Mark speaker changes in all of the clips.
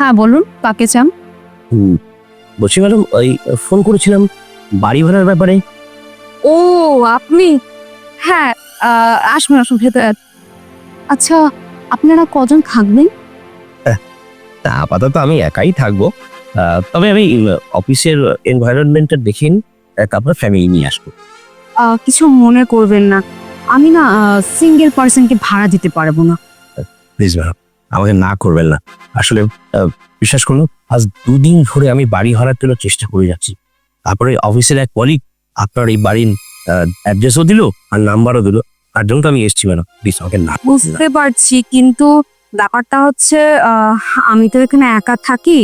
Speaker 1: হ্যাঁ বলুন কাকে চান?
Speaker 2: হুম, বলছি ম্যাডাম ওই ফোন করেছিলাম বাড়ি ভাড়ার ব্যাপারে।
Speaker 1: ও আপনি? হ্যাঁ আহ, আসুন আসুন ভেতরে আসুন। আচ্ছা আপনারা কজন থাকবেন?
Speaker 2: তা আপাতত আমি একাই থাকব। আহ, তবে আমি উম, অফিসের এনভায়রনমেন্টটা দেখিন তারপর ফ্যামিলি নিয়ে আসব।
Speaker 1: আহ, কিছু মনে করবেন না। আমি না সিঙ্গেল পার্সনকে ভাড়া দিতে পারব না।
Speaker 2: Please madam. আমাকে না করবেন না। আসলে বিশ্বাস করুন আজ দুদিন ধরে আমি বাড়ি ভাড়ার জন্য চেষ্টা করে যাচ্ছি। তারপরে অফিসের এক কলিগ আপনার এই বাড়ির অ্যাড্রেসও দিল আর নাম্বারও দিল। তার জন্য তো আমি এসেছি ম্যাডাম প্লিজ আমাকে না
Speaker 1: বুঝতে পারছি কিন্তু ব্যাপারটা হচ্ছে আমি তো এখানে একা থাকি।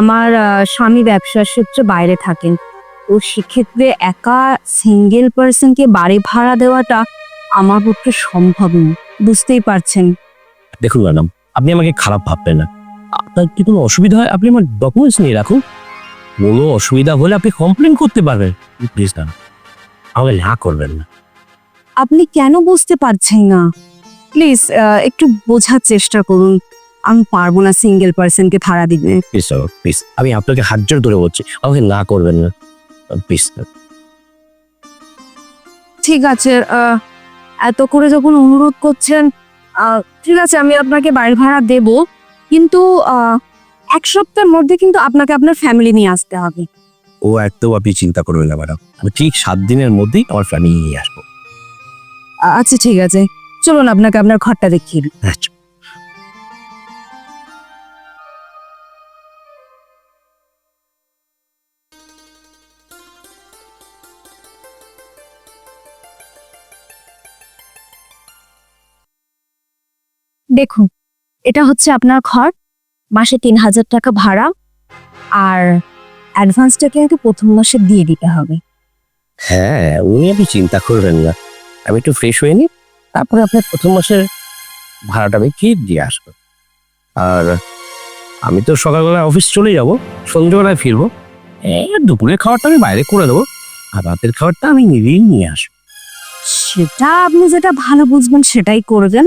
Speaker 1: আমার স্বামী ব্যবসার সূত্রে বাইরে থাকেন। তো সেক্ষেত্রে একা সিঙ্গেল পার্সনকে বাড়ি ভাড়া দেওয়াটা আমার পক্ষে সম্ভব নয়। বুঝতেই পারছেন।
Speaker 2: দেখুন ম্যাডাম আপনি আমাকে খারাপ ভাববেন না। আপনার কি কোনো অসুবিধা হয়? আপনি আমার ডকুমেন্টস নিয়ে রাখুন। কোনো অসুবিধা হলে আপনি কমপ্লেন করতে পারবেন। প্লিজ না। আমাকে না করবেন না।
Speaker 1: আপনি কেন বুঝতে পারছেন না? প্লিজ একটু বোঝার চেষ্টা করুন। আমি পারব না সিঙ্গেল পার্সনকে ভাড়া দিতে।
Speaker 2: প্লিজ প্লিজ আমি আপনাকে হাত জোর ধরে বলছি। আমাকে না করবেন না। প্লিজ
Speaker 1: ঠিক আছে এত করে যখন অনুরোধ করছেন ঠিক আছে আমি আপনাকে বাড়ি ভাড়া দেব কিন্তু এক সপ্তাহের মধ্যে কিন্তু আপনাকে আপনার ফ্যামিলি নিয়ে আসতে হবে।
Speaker 2: ও একদম আপনি চিন্তা করবেন না ম্যাডাম আমি ঠিক সাত দিনের মধ্যেই আমার ফ্যামিলি নিয়ে আসব।
Speaker 1: আচ্ছা ঠিক আছে। চলুন আপনাকে আপনার ঘরটা দেখিয়ে দিই।
Speaker 2: আচ্ছা।
Speaker 1: দেখুন এটা হচ্ছে আপনার ঘর মাসে তিন হাজার টাকা ভাড়া আর অ্যাডভান্সটা কিন্তু প্রথম মাসে দিয়ে দিতে হবে।
Speaker 2: হ্যাঁ উনি আপনি চিন্তা করবেন না। আমি একটু ফ্রেশ হয়ে নিই তারপরে আপনার প্রথম মাসের ভাড়াটা আমি কি দিয়ে আসব। আর আমি তো সকালবেলা অফিস চলে যাব সন্ধ্যেবেলায় ফিরবো। এই দুপুরের খাবারটা আমি বাইরে করে দেবো আর রাতের খাবারটা আমি নিজেই নিয়ে আসব।
Speaker 1: সেটা আপনি যেটা ভালো বুঝবেন সেটাই করবেন।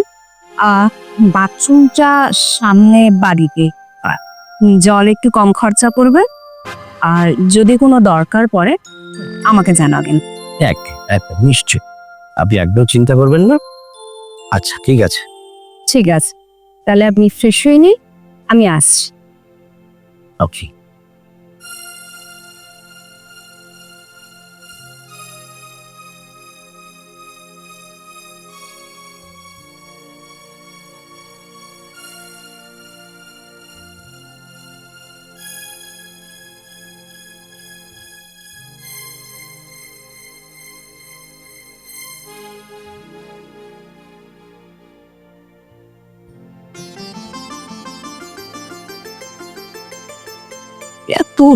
Speaker 1: আহ বাথরুমটা সামনে বাড়িতে। জল একটু কম খরচা করবে আর যদি কোনো দরকার পড়ে আমাকে জানাবেন।
Speaker 2: এক এক নিশ্চয় আপনি একদম চিন্তা করবেন না। আচ্ছা ঠিক আছে।
Speaker 1: ঠিক আছে। তাহলে আপনি ফ্রেশ হয়ে নিন আমি আসছি।
Speaker 2: ওকে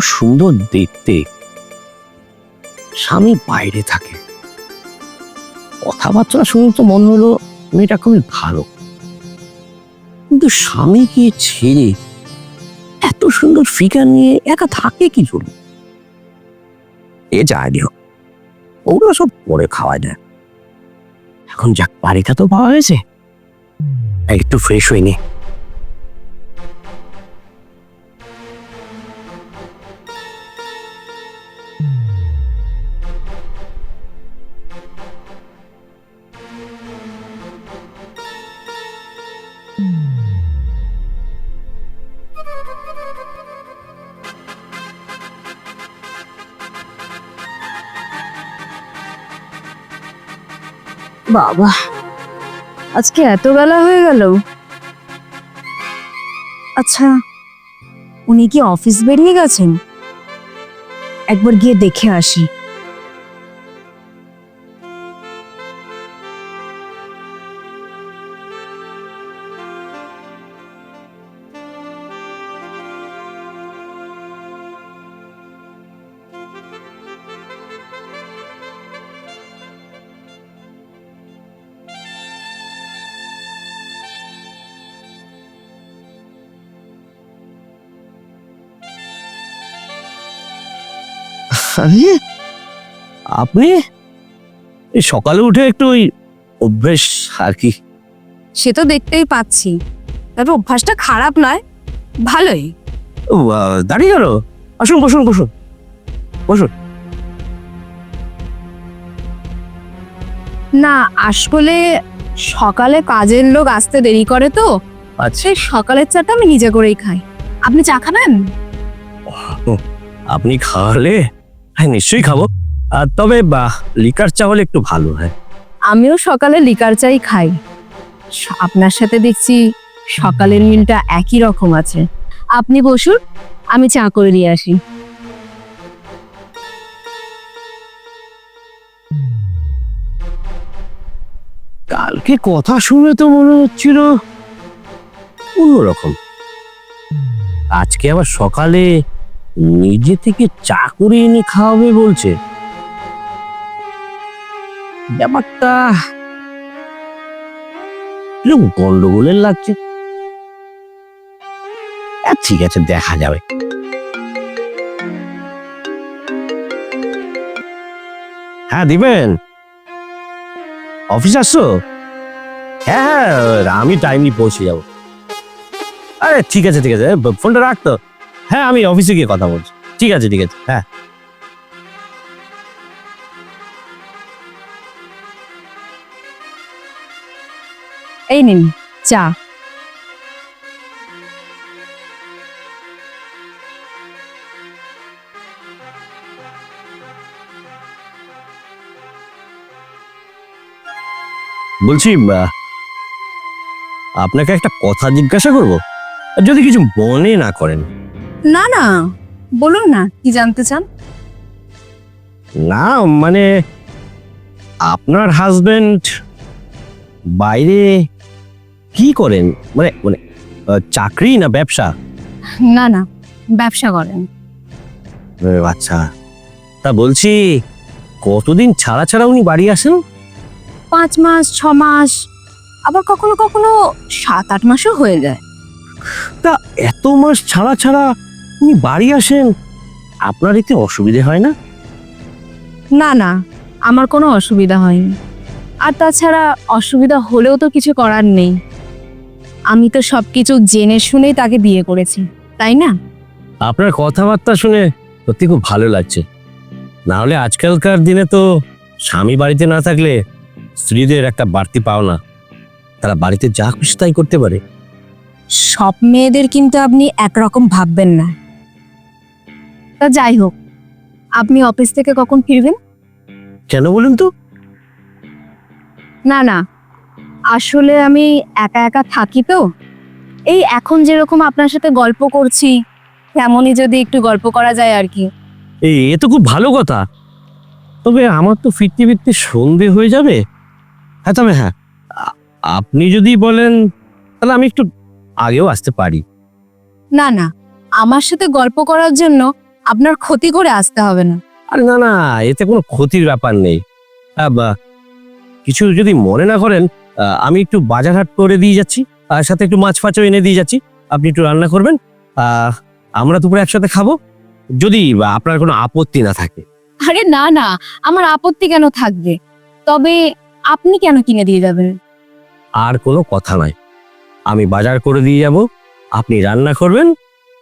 Speaker 2: সুন্দর দেখতে। স্বামী বাইরে থাকে। কথাবার্তা শুনে তো মনে হলো মেয়েটা খুবই ভালো। কিন্তু স্বামীকে ছেড়ে এত সুন্দর ফিগার নিয়ে একা থাকে কি জন্য? এ যায়নি হোক। ওগুলো সব পরে খাওয়া যায় এখন যাক, বাড়িটা তো পাওয়া গেছে। একটু ফ্রেশ হয়ে নে।
Speaker 1: বাবা, আজকে এত বেলা হয়ে গেল। আচ্ছা উনি কি অফিস বেরিয়ে গেছেন? একবার গিয়ে দেখে আসি।
Speaker 2: আরে আপনি? এই সকালে উঠে একটু ওই অভ্যেস আর কি।
Speaker 1: সে তো দেখতেই পাচ্ছি। তবে অভ্যাসটা খারাপ নয় ভালোই।
Speaker 2: ও আহ, দাঁড়িয়ে গেল? আসুন বসুন বসুন। বসুন।
Speaker 1: না আসলে সকালে কাজের লোক আসতে দেরি করে তো।
Speaker 2: আচ্ছা।
Speaker 1: সেই সকালের চাটা আমি নিজে করেই খাই। আপনি চা খাবেন?
Speaker 2: আপনি খাওয়ালে হ্যাঁ নিশ্চয়ই খাব। আর তবে বাহ লিকার চা হলে একটু ভালো হয়।
Speaker 1: আমিও সকালে লিকার চাই খাই। স- আপনার সাথে দেখছি সকালের মিলটা একই রকম আছে। আপনি বসুন আমি চা করে নিয়ে আসি।
Speaker 2: কালকে কথা শুনে তো মনে হচ্ছিল অন্যরকম। আজকে আবার সকালে নিজে থেকে চা করে এনে খাওয়াবে বলছে। ব্যাপারটা গন্ডগোলের লাগছে? ঠিক আছে, দেখা যাবে। হ্যাঁ দিবেন। অফিস আসছো? হ্যাঁ হ্যাঁ আমি টাইমলি পৌঁছে যাব। আরে, ঠিক আছে ঠিক আছে, ফোনটা রাখতো হ্যাঁ আমি অফিসে গিয়ে কথা বলছি। ঠিক আছে ঠিক আছে হ্যাঁ।
Speaker 1: এই নিন চা।
Speaker 2: বলছি আহ, আপনাকে একটা কথা জিজ্ঞাসা করব? যদি কিছু মনে না করেন।
Speaker 1: না না বলুন না কি জানতে চান?
Speaker 2: না মানে আপনার হাজবেন্ড বাইরে কি করেন? মানে মানে চাকরি না ব্যবসা?
Speaker 1: না না ব্যবসা করেন।
Speaker 2: আচ্ছা। তা বলছি কতদিন ছাড়া ছাড়া উনি বাড়ি আসেন?
Speaker 1: পাঁচ মাস ছ মাস আবার কখনো কখনো সাত আট মাসও হয়ে যায়।
Speaker 2: তা এত মাস ছাড়া ছাড়া উনি বাড়ি আসেন? আপনার এতে অসুবিধে হয় না?
Speaker 1: না না আমার কোনো অসুবিধা হয়নি। আর তাছাড়া অসুবিধা হলেও তো কিছু করার নেই। আমি তো সবকিছু জেনে শুনেই তাকে বিয়ে করেছি তাই না?
Speaker 2: আপনার কথাবার্তা শুনে সত্যি খুব ভালো লাগছে। না হলে আজকালকার দিনে তো স্বামী বাড়িতে না থাকলে স্ত্রীদের একটা বাড়তি পাওনা। তারা বাড়িতে যা খুশি তাই করতে পারে।
Speaker 1: সব মেয়েদের কিন্তু আপনি একরকম ভাববেন না। তা যাই হোক আপনি অফিস থেকে কখন ফিরবেন?
Speaker 2: কেন বলুন তো?
Speaker 1: না না আসলে আমি একা একা থাকি তো। এই এখন যেরকম আপনার সাথে গল্প করছি তেমনই যদি একটু গল্প করা যায় আর কি।
Speaker 2: এই এ তো খুব ভালো কথা। তবে আমার তো ফিরতে ফিরতে সন্ধে হয়ে যাবে। হ্যাঁ তবে হ্যাঁ আপনি যদি বলেন তাহলে আমি একটু আগেও আসতে পারি।
Speaker 1: না না আমার সাথে গল্প করার জন্য আপনার ক্ষতি করে আসতে হবে না।
Speaker 2: আরে না না এতে কোনো ক্ষতির ব্যাপার নেই। আহ, বা, কিছু যদি মনে না করেন আহ, আমি একটু বাজার হাট করে দিয়ে যাচ্ছি আর সাথে একটু মাছ ফাছও এনে দিয়ে যাচ্ছি। আপনি একটু রান্না করবেন আহ, আমরা দুপুরে একসাথে খাব। যদি বা, আপনার কোনো আপত্তি না থাকে।
Speaker 1: আরে না না আমার আপত্তি কেন থাকবে? তবে আপনি কেন কিনে দিয়ে যাবেন?
Speaker 2: আর কোনো কথা নাই। আমি বাজার করে দিয়ে যাব আপনি রান্না করবেন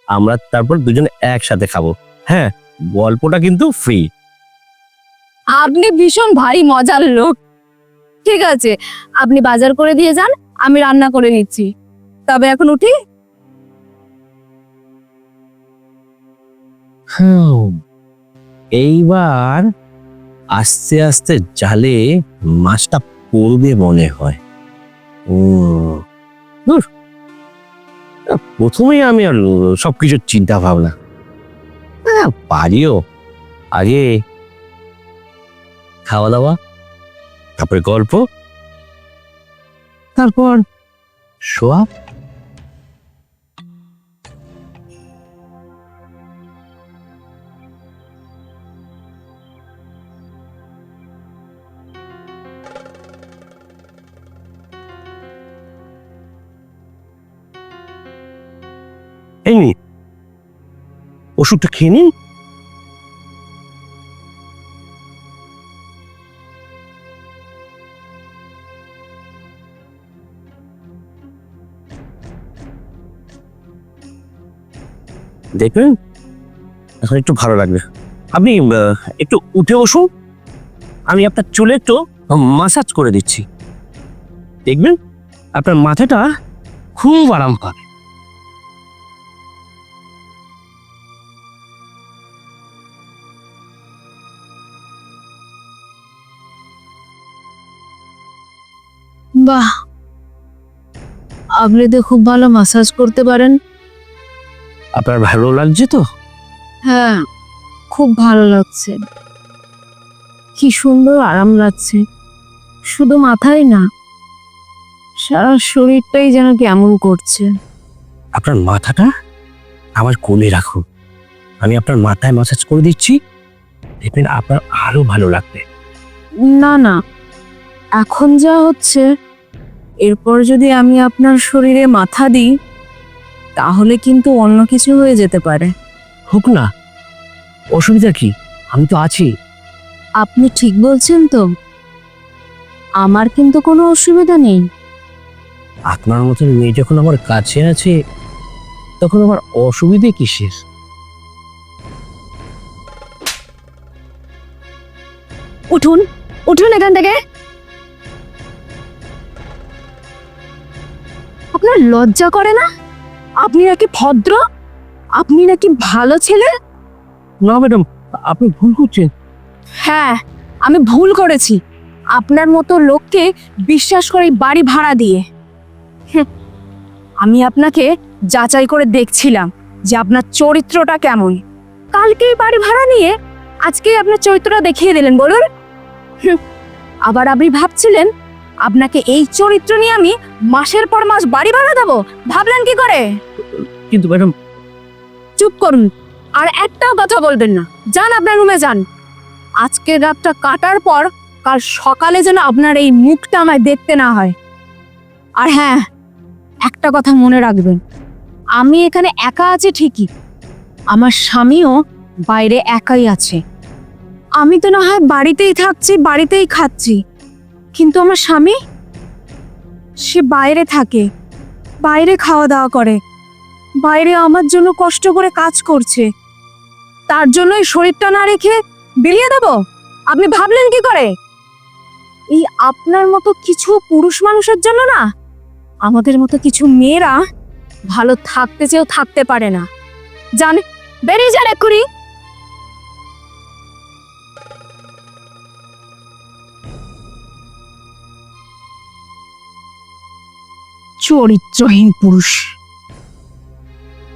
Speaker 2: আমরা তারপর দুজনে একসাথে খাব। হ্যাঁ গল্পটা কিন্তু ফ্রি
Speaker 1: আপনি ভীষণ ভারী মজার লোক। ঠিক আছে আপনি বাজার করে দিয়ে যান আমি রান্না করে নিচ্ছি। তবে এখন উঠি।
Speaker 2: এইবার আস্তে আস্তে জালে মাছটা পড়বে মনে হয়। ও প্রথমেই আমি আর সবকিছুর চিন্তা ভাবনা হ্যাঁ, পারিও। আগে খাওয়া দাওয়া তারপরে গল্প। তারপর শোয়া। এই নি ওষুধটা খেয়ে নিন। দেখবেন এখন একটু ভালো লাগবে। আপনি একটু উঠে বসুন। আমি আপনার চুলে একটু মাসাজ করে দিচ্ছি। দেখবেন, আপনার মাথাটা খুব আরাম পাবে
Speaker 3: বাহ আপনি তো খুব ভালো মাসাজ করতে পারেন।
Speaker 2: আপনার ভালো লাগছে তো?
Speaker 3: হ্যাঁ খুব ভালো লাগছে। কি সুন্দর আরাম লাগছে। শুধু মাথায় না সারা শরীরটাই যেন কেমন করছে।
Speaker 2: আপনার মাথাটা আমার কোলে রাখুন আমি আপনার মাথায় মাসাজ করে দিচ্ছি। দেখবেন আপনার আরও ভালো লাগবে।
Speaker 3: না না এখন যা হচ্ছে এরপর যদি আমি আপনার শরীরে মাথা দিই তাহলে কিন্তু অন্য কিছু হয়ে যেতে পারে।
Speaker 2: হোক না। অসুবিধা কি? আমি তো আছি।
Speaker 3: আপনি ঠিক বলছেন তো। আমার কিন্তু কোনো অসুবিধা নেই।
Speaker 2: আপনার মতন মেয়ে যখন আমার কাছে আছে তখন আমার অসুবিধে কিসের?
Speaker 1: উঠুন উঠুন এখান থেকে। আপনার লজ্জা করে না? আপনি নাকি ভদ্র? আপনি নাকি ভালো ছেলে?
Speaker 2: না ম্যাডাম আপনি ভুল করছেন।
Speaker 1: হ্যাঁ আমি ভুল করেছি। আপনার মতো লোককে বিশ্বাস করে বাড়ি ভাড়া দিয়ে। আমি আপনাকে যাচাই করে দেখছিলাম যে আপনার চরিত্রটা কেমন। কালকেই বাড়ি ভাড়া নিয়ে আজকেই আপনার চরিত্রটা দেখিয়ে দিলেন বলুন। আবার আপনি ভাবছিলেন আপনাকে এই চরিত্র নিয়ে আমি মাসের পর মাস বাড়ি ভাড়া দেবো। ভাবলেন কি করে?
Speaker 2: কিন্তু ম্যাডাম
Speaker 1: চুপ করুন আর একটাও কথা বলবেন না। যান আপনার রুমে যান। আজকের রাতটা কাটার পর কাল সকালে যেন আপনার এই মুখটা আমায় দেখতে না হয়। আর হ্যাঁ একটা কথা মনে রাখবেন। আমি এখানে একা আছি ঠিকই। আমার স্বামীও বাইরে একাই আছে। আমি তো না হয় বাড়িতেই থাকছি বাড়িতেই খাচ্ছি। কিন্তু আমার স্বামী? সে বাইরে থাকে, বাইরে খাওয়া দাওয়া করে, বাইরে আমার জন্য কষ্ট করে কাজ করছে। তার জন্য জন্যই শরীরটা না রেখে বেরিয়ে দেব? আপনি ভাবলেন কি করে? এই আপনার মতো কিছু পুরুষ মানুষের জন্য না, আমাদের মতো কিছু মেয়েরা ভালো থাকতে চেয়েও থাকতে পারে না। জান বেরিয়ে যান এক্ষুনি। চরিত্রহীন পুরুষ।